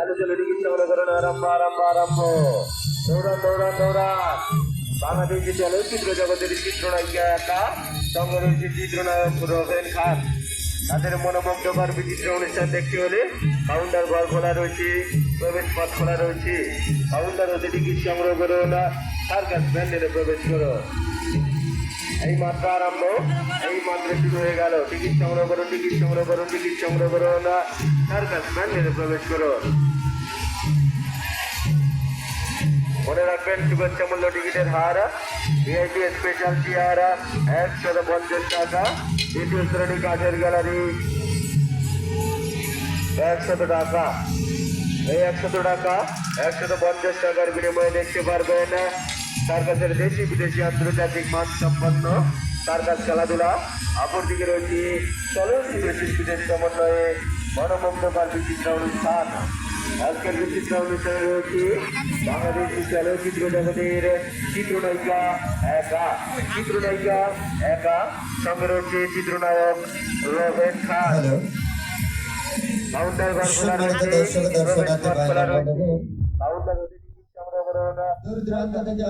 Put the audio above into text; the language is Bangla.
চালু চালু টিকিট সংগ্রহ করুন আরম্ভ আরম্ভ আরম্ভ দৌড়ান দৌড়ান দৌড়ান বাংলাদেশি চলচ্চিত্র জগতের চিত্রনায়িকা একা সঙ্গে রয়েছে চিত্রনায়ক রোহেন খান তাদের মনোমুগ্ধকর বিচিত্র অনুষ্ঠান দেখতে হলে কাউন্টার ঘর খোলা রয়েছে প্রবেশ পথ খোলা রয়েছে কাউন্টার হতে টিকিট সংগ্রহ করুন সার্কাস প্যান্ডেলে প্রবেশ করুন এই মাত্র আরম্ভ। এই মাত্র শুরু হয়ে গেল। টিকিট সংগ্রহ করুন টিকিট সংগ্রহ করুন টিকিট সংগ্রহ করুন সার্কাস প্যান্ডেলে প্রবেশ করুন মনে রাখবেন, শুভেচ্ছা মূল্য টিকিটের হার ভিআইপি স্পেশাল চেয়ার একশো পঞ্চাশ টাকা। দ্বিতীয় শ্রেণি কাঠের গ্যালারি। একশত টাকা। এই একশত টাকা, একশত পঞ্চাশ টাকার বিনিময়ে দেখতে পারবেন সার্কাসের দেশি বিদেশি আন্তর্জাতিক মান সম্পন্ন সার্কাস খেলাধুলা। অপরদিকে রয়েছে চলচ্চিত্র শিল্পীদের সমন্বয়ে মনোমুগ্ধকর বিচিত্র অনুষ্ঠান। আজকের বিচিত্র অনুষ্ঠানে রয়েছে বাংলাদেশি চলচ্চিত্র জগতের চিত্রনায়িকা একা। চিত্রনায়িকা একা। সঙ্গে রয়েছে চিত্রনায়ক রোহেন খান। খোলা সম্মানিত রয়েছে পথ খোলা রয়েছে বোনেরা, কাউন্টার হতে টিকিট সংগ্রহ করুন দূর দূরান্ত থেকে